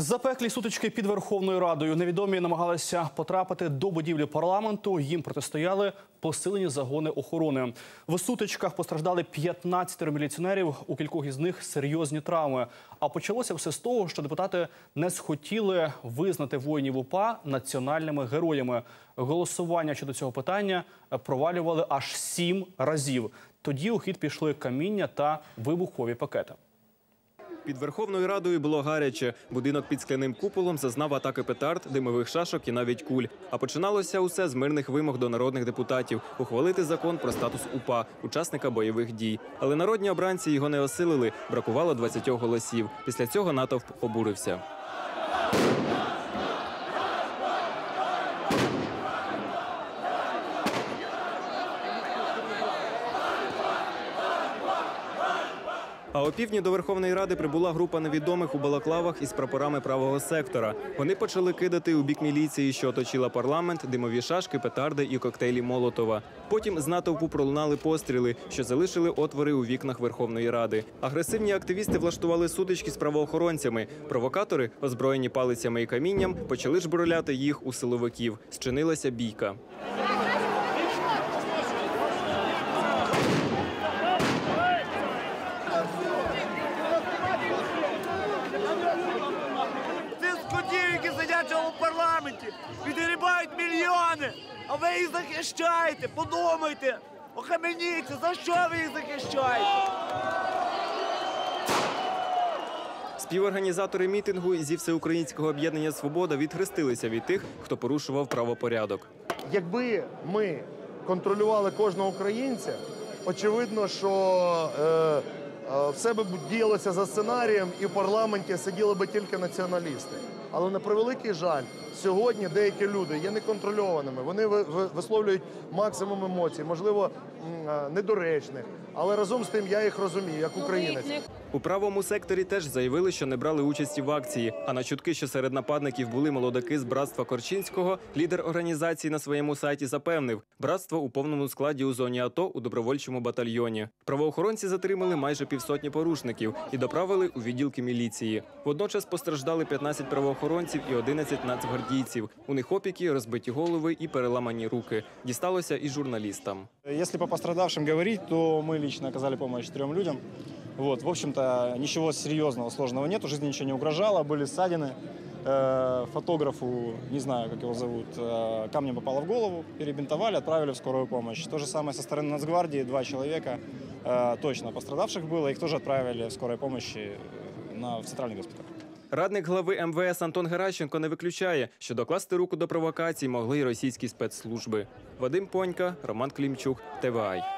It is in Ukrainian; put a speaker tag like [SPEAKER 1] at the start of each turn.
[SPEAKER 1] Запеклі сутички під Верховною Радою. Невідомі намагалися потрапити до будівлі парламенту. Їм протистояли посилені загони охорони. В сутичках постраждали 15 міліціонерів. У кількох із них серйозні травми. А почалося все з того, що депутати не схотіли визнати воїнів УПА національними героями. Голосування щодо цього питання провалювали аж сім разів. Тоді у хід пішли каміння та вибухові пакети.
[SPEAKER 2] Під Верховною Радою було гаряче. Будинок під скляним куполом зазнав атаки петард, димових шашок і навіть куль. А починалося усе з мирних вимог до народних депутатів ухвалити закон про статус УПА, учасника бойових дій. Але народні обранці його не осилили. Бракувало 20 голосів. Після цього натовп обурився. А опівдні до Верховної Ради прибула група невідомих у балаклавах із прапорами правого сектора. Вони почали кидати у бік міліції, що оточила парламент, димові шашки, петарди і коктейлі Молотова. Потім з натовпу пролунали постріли, що залишили отвори у вікнах Верховної Ради. Агресивні активісти влаштували сутички з правоохоронцями. Провокатори, озброєні палицями і камінням, почали жброляти їх у силовиків. Зчинилася бійка.
[SPEAKER 3] А ви їх захищаєте. Подумайте, охаменіться, за що ви їх захищаєте?
[SPEAKER 2] Співорганізатори мітингу зі всеукраїнського об'єднання Свобода відхрестилися від тих, хто порушував правопорядок.
[SPEAKER 4] Якби ми контролювали кожного українця, очевидно, що е, е, все би діялося за сценарієм, і в парламенті сиділи би тільки націоналісти. Але на превеликий жаль, сьогодні деякі люди є неконтрольованими. Вони ви- ви- висловлюють максимум емоцій, можливо, е, недоречних. Але разом з тим я їх розумію, як українець.
[SPEAKER 2] У правому секторі теж заявили, що не брали участі в акції. А на чутки, що серед нападників були молодики з братства Корчинського, лідер організації на своєму сайті запевнив, братство у повному складі у зоні АТО у добровольчому батальйоні. Правоохоронці затримали майже півсотні порушників і доправили у відділки міліції. Водночас постраждали 15 правоохоронців і 11 нацгвардійців. У них опіки, розбиті голови і переламані руки. Дісталося і журналістам.
[SPEAKER 5] Если по пострадавшим говорить, то мы лично оказали помощь трем людям. Вот, в общем-то, ничего серьезного, сложного нет, жизни ничего не угрожало, были ссадины. Э, Фотографу, не знаю, как его зовут, э, камнем попало в голову, перебинтовали, отправили в скорую помощь. То же самое со стороны Нацгвардии, два человека э, точно пострадавших было, их тоже отправили в скорой помощи э, на, в центральный госпиталь.
[SPEAKER 2] Радник глави МВС Антон Геращенко не виключає, що докласти руку до провокацій могли й російські спецслужби. Вадим Понька, Роман Клімчук, ТВАЙ.